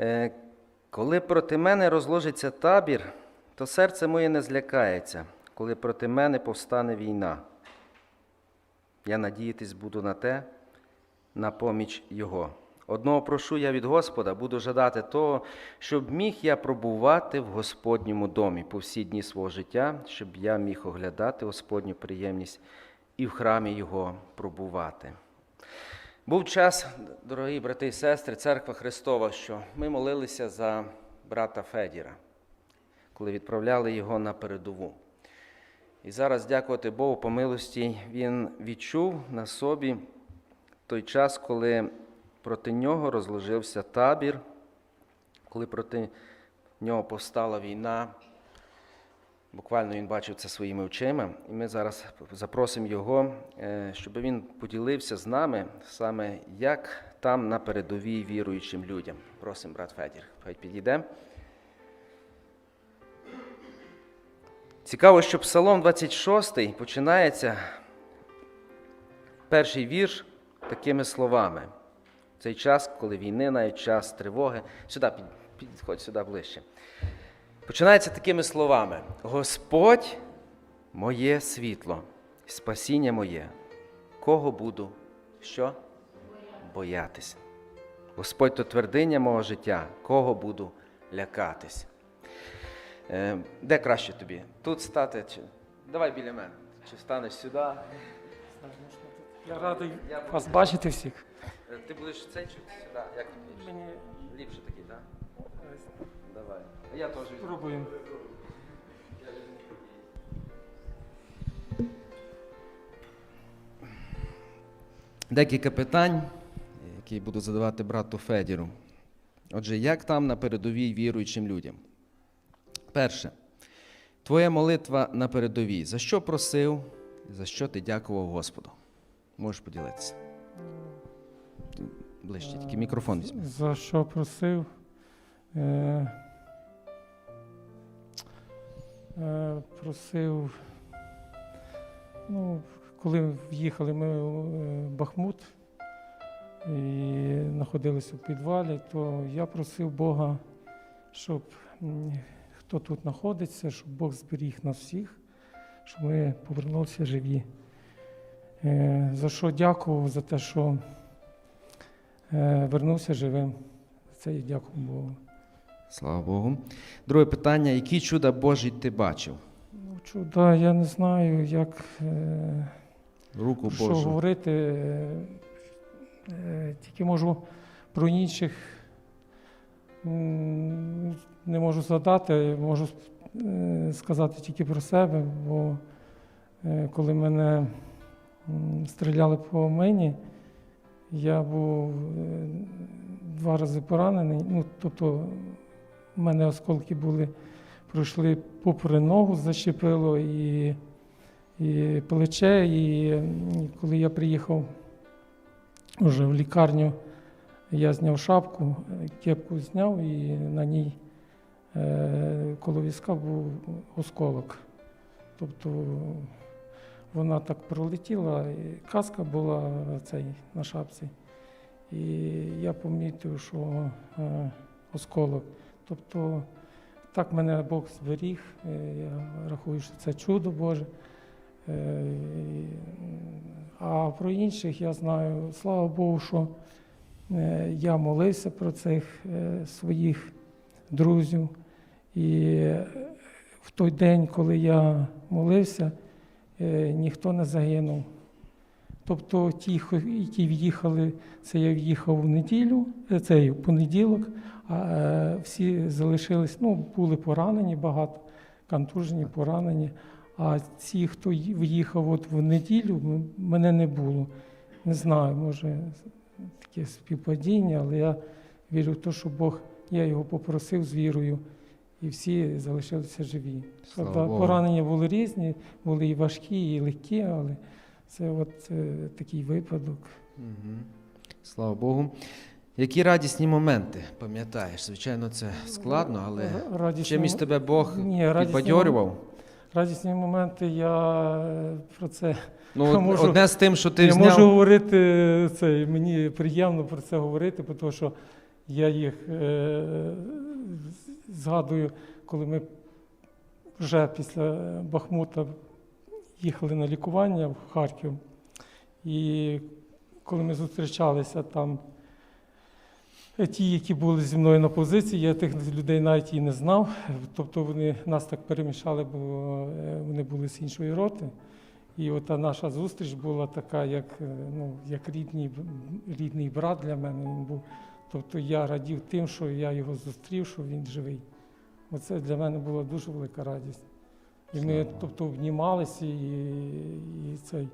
Е, Коли проти мене розложиться табір, то серце моє не злякається, коли проти мене повстане війна. Я надіятись буду на те, на поміч Його. Одного прошу я від Господа, буду жадати того, щоб міг я пробувати в Господньому домі по всі дні свого життя, щоб я міг оглядати Господню приємність і в храмі Його пробувати. Був час, дорогі брати і сестри, церква Христова, що ми молилися за брата Федіра, коли відправляли його на передову. І зараз, дякувати Богу, по милості, він відчув на собі той час, коли проти нього розложився табір, коли проти нього повстала війна. Буквально він бачив це своїми очима, і ми зараз запросимо його, е, щоб він поділився з нами саме як там на передовій віруючим людям. Просимо, брат Федір, хай підійде. Цікаво, що Псалом 26 починається перший вірш такими словами. Цей час, коли війни, навіть час тривоги. Сюди під- підходь сюди ближче. Починається такими словами: Господь моє світло, спасіння моє, кого буду що? Боятися. Господь то твердиня мого життя, кого буду лякатись. Е, де краще тобі? Тут стати? Чи... Давай біля мене. Чи станеш сюди? Я радий Я буду- вас бачити всіх. Ти будеш цей чи сюди? Як тобі? Мені Ліпше такий, так? Давай. А я теж візьму. спробуємо. Декілька питань, які буду задавати брату Федіру. Отже, як там на передовій віруючим людям? Перше, твоя молитва на передовій. За що просив, за що ти дякував Господу? Можеш поділитися. Ближче, тільки мікрофон візьми. За що просив? Е, е, просив. Ну, коли в'їхали ми у е, Бахмут і знаходилися в підвалі, то я просив Бога, щоб хто тут знаходиться, щоб Бог зберіг нас всіх, щоб ми повернулися живі. За що дякував, за те, що вернувся живим. Це і дякую Богу. Слава Богу. Друге питання: які чуда Божі ти бачив? Ну, чуда, я не знаю, як е, Руку що Божу. говорити. Е, е, тільки можу про інших м, не можу згадати, можу е, сказати тільки про себе, бо е, коли мене м, стріляли по мені, я був е, два рази поранений. Ну, тобто, в мене осколки були, пройшли попри ногу, зачепило і, і плече. І, м, коли я приїхав вже в лікарню, я зняв шапку, кепку зняв і на ній е, коло візка був осколок. Тобто вона так пролетіла, і каска була цей, на шапці. І я помітив, що е, осколок. Тобто так мене Бог зберіг. е, Я рахую, що це чудо Боже. Е, А про інших я знаю, слава Богу, що е, я молився про цих своїх друзів. І в той день, коли я молився, ніхто не загинув. Тобто ті, які в'їхали, це я в'їхав в неділю, це в понеділок, а е, всі залишились, ну, були поранені багато, контужені, поранені. А ті, хто в'їхав от в неділю, мене не було. Не знаю, може таке співпадіння, але я вірю в те, що Бог, я його попросив з вірою, і всі залишилися живі. Правда, поранення були різні, були і важкі, і легкі, але це от е, такий випадок. Мгм. Слава Богу. Які радісні моменти пам'ятаєш? Звичайно, це складно, але радісні чимось тебе Бог Ні, радісні підбадьорював? Радісні моменти, я е, про це Ну, можу- одне з тим, що ти я зняв. можу говорити це. Мені приємно про це говорити, тому що Я їх е, згадую, коли ми вже після Бахмута їхали на лікування в Харків. І коли ми зустрічалися там, е, ті, які були зі мною на позиції, я тих людей навіть і не знав. Тобто вони нас так перемішали, бо е, вони були з іншої роти. І ота наша зустріч була така, як, е, ну, як рідний, рідний брат для мене він був. Тобто я радів тим, що я його зустрів, що він живий. Оце для мене була дуже велика радість. І ми тобто, обнімалися і, і, цей,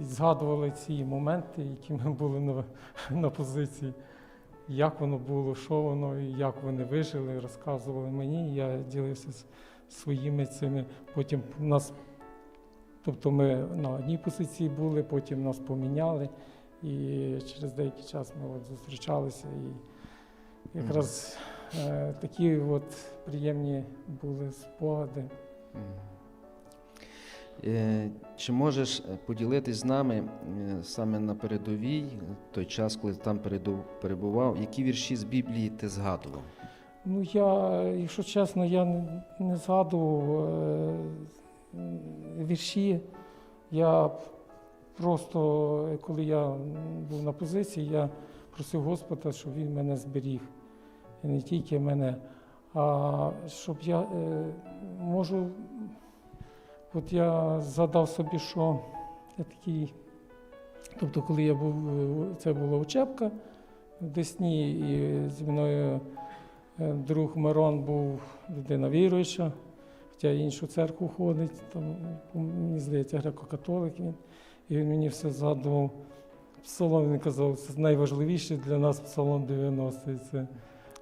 і згадували ці моменти, які ми були на, на позиції. Як воно було, що воно, і як вони вижили, розказували мені. Я ділився з своїми цими. Потім нас, тобто ми на одній позиції були, потім нас поміняли. І через деякий час ми от зустрічалися. І якраз е, такі от приємні були спогади. Е, Чи можеш е, поділитись з нами е, саме на передовій, той час, коли там перебував, які вірші з Біблії ти згадував? Ну, я, якщо чесно, я не, згадував вірші. Я просто, коли я був на позиції, я просив Господа, щоб він мене зберіг. І не тільки мене, а щоб я можу. От я згадав собі, що я такий. Тобто, коли я був, е, це була учебка в Десні, і зі мною Е, Друг Мирон був людина віруюча, хоча іншу церкву ходить, там, мені здається, греко-католик він. І він мені все згадував. Псалом він казав, це найважливіше для нас псалом 90. Це,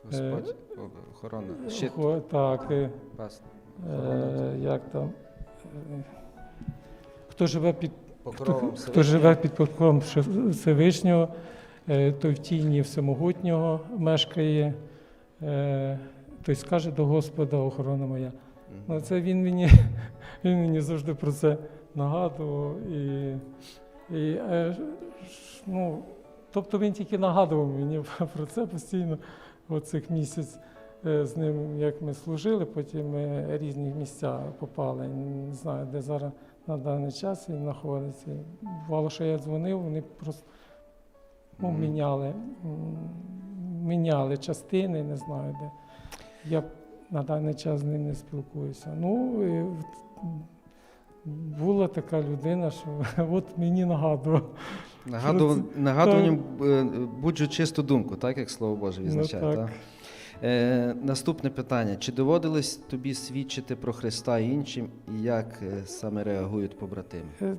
Господь, охорона, щит, Хо- так, е, пас, е, як там. Хто живе під Хто живе під покровом Всевишнього, е, той в тіні Всемогутнього мешкає, е, той скаже до Господа, охорона моя. Ну, це він мені, він мені завжди про це нагадував. І, і, е, ну, тобто він тільки нагадував мені про це постійно, оцих місяць з ним, як ми служили, потім ми різні місця попали. Не знаю, де зараз на даний час він знаходиться. Бувало, що я дзвонив, вони просто ну, міняли, міняли частини, не знаю де. Я на даний час з ним не спілкуюся. Ну, і була така людина, що от мені нагадував. Нагадував, нагадуванням е, буджу чисту думку, так як слово Боже відзначає. Ну, так. так? Е, наступне питання: чи доводилось тобі свідчити про Христа іншим, і як е, саме реагують побратими? Е,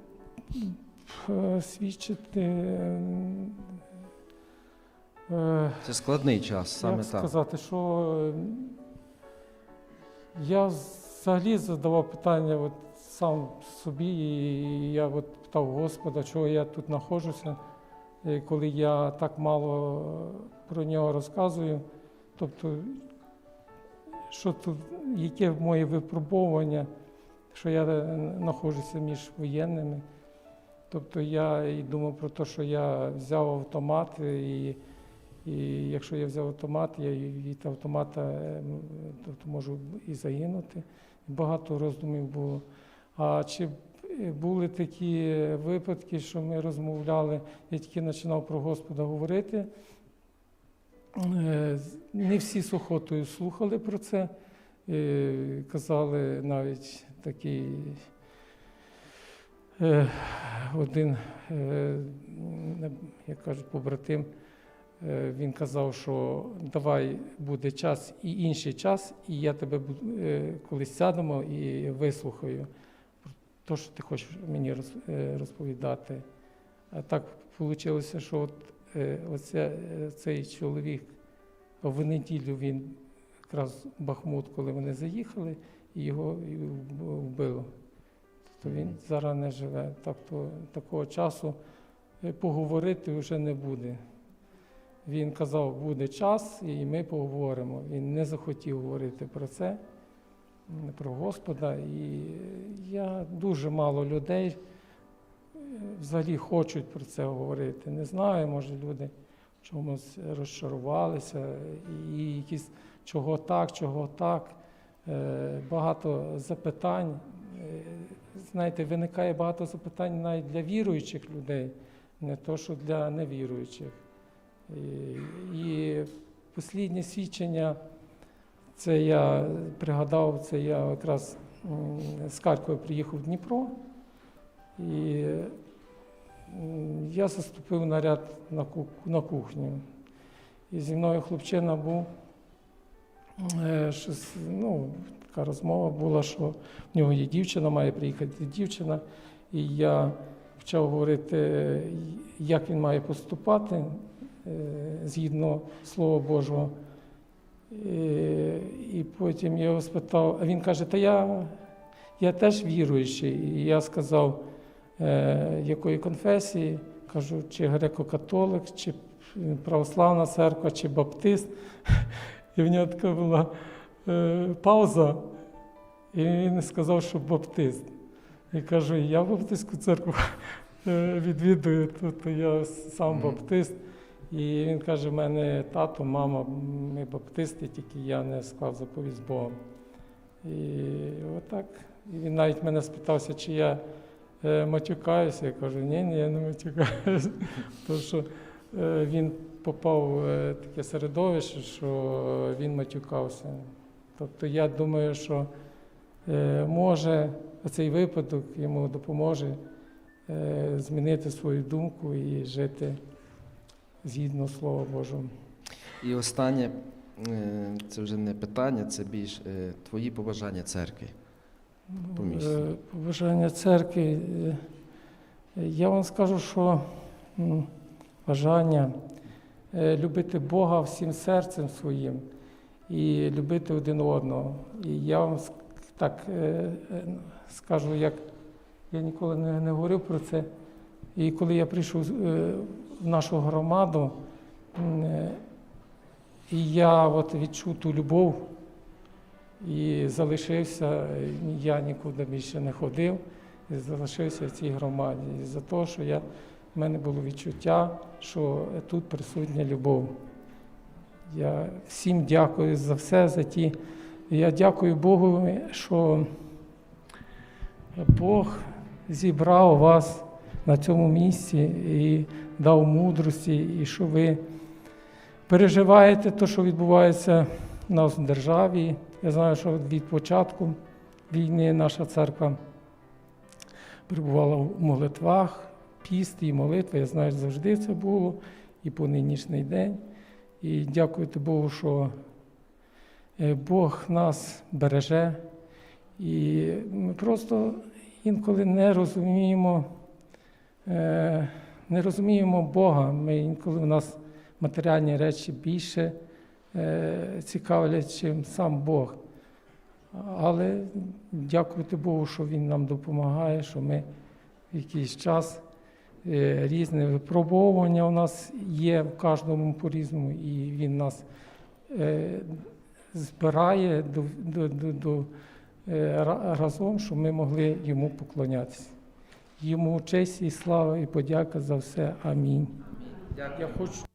е, Свідчити. е, Це складний час, саме Як так. сказати, що я взагалі задавав питання от сам собі, і я от питав Господа, чого я тут знаходжуся, коли я так мало про нього розказую. Тобто, що тут, яке моє випробовування, що я е, знаходжуся між воєнними. Тобто я і думав про те, що я взяв автомат і і якщо я взяв автомат, я від автомата е, тобто можу і загинути. Багато роздумів було. А чи е, були такі випадки, що ми розмовляли, я тільки починав про Господа говорити. Е, Не всі з охотою слухали про це. Е, Казали навіть такий е, один, як кажуть, побратим. Він казав, що давай буде час і інший час, і я тебе колись сядемо і вислухаю те, що ти хочеш мені розповідати. А так вийшло, що от, оця, е, цей чоловік в неділю він якраз в Бахмут, коли вони заїхали, і його вбило. Тобто він зараз не живе. Тобто такого часу е, поговорити вже не буде. Він казав, буде час, і ми поговоримо. Він не захотів говорити про це, про Господа. І я дуже мало людей е, взагалі хочуть про це говорити. Не знаю, може люди чомусь розчарувалися, і якісь чого так, чого так. Е, Багато запитань. Е, Знаєте, виникає багато запитань навіть для віруючих людей, не то, що для невіруючих. І, і посліднє свідчення, це я пригадав, це я якраз з Харкова приїхав в Дніпро. І я заступив наряд на, ку- на кухню. І зі мною хлопчина був. Е, Щось, ну, така розмова була, що в нього є дівчина, має приїхати дівчина. І я почав говорити, е, як він має поступати е, згідно Слова Божого. І, потім я його спитав, а він каже, та я, я теж віруючий. І я сказав, якої конфесії, кажу, чи греко-католик, чи православна церква, чи баптист. І в нього така була е, пауза, і він сказав, що баптист. І кажу, я баптистську церкву е, відвідую, тобто я сам баптист. І він каже: в мене тато, мама, ми баптисти, тільки я не склав заповідь з Богом. І отак. І він навіть мене спитався, чи я е, матюкаюся. Я кажу, ні, ні, я не матюкаюся. Тому що е, він попав в е, таке середовище, що він матюкався. Тобто я думаю, що е, може цей випадок йому допоможе е, змінити свою думку і жити згідно Слова Божого. І останнє, е, це вже не питання, це більш е, твої побажання церкві. Місці. Е, церкви. е, Я вам скажу, що бажання е, любити Бога всім серцем своїм і любити один одного. І я вам так скажу, як я ніколи не, говорив про це. І коли я прийшов в нашу громаду, і я от відчув ту любов і залишився, я нікуди більше не ходив, і залишився в цій громаді. І за те, що я, в мене було відчуття, що тут присутня любов. Я всім дякую за все, за ті. Я дякую Богу, що Бог зібрав вас на цьому місці і дав мудрості, і що ви переживаєте те, що відбувається у нас в державі. Я знаю, що від початку війни наша церква перебувала в молитвах, піст і молитва. Я знаю, завжди це було і по нинішній день. І дякувати Богу, що е, Бог нас береже. І ми просто інколи не розуміємо, е, не розуміємо Бога. Ми інколи у нас матеріальні речі більше цікавлять, чим сам Бог. Але дякувати Богу, що Він нам допомагає, що ми в якийсь час е, різне випробовування у нас є в кожному по-різному, і Він нас е, збирає до, до, до, до, е, разом, щоб ми могли йому поклонятися. Йому честь і слава і подяка за все. Амінь. Дякую. Я хочу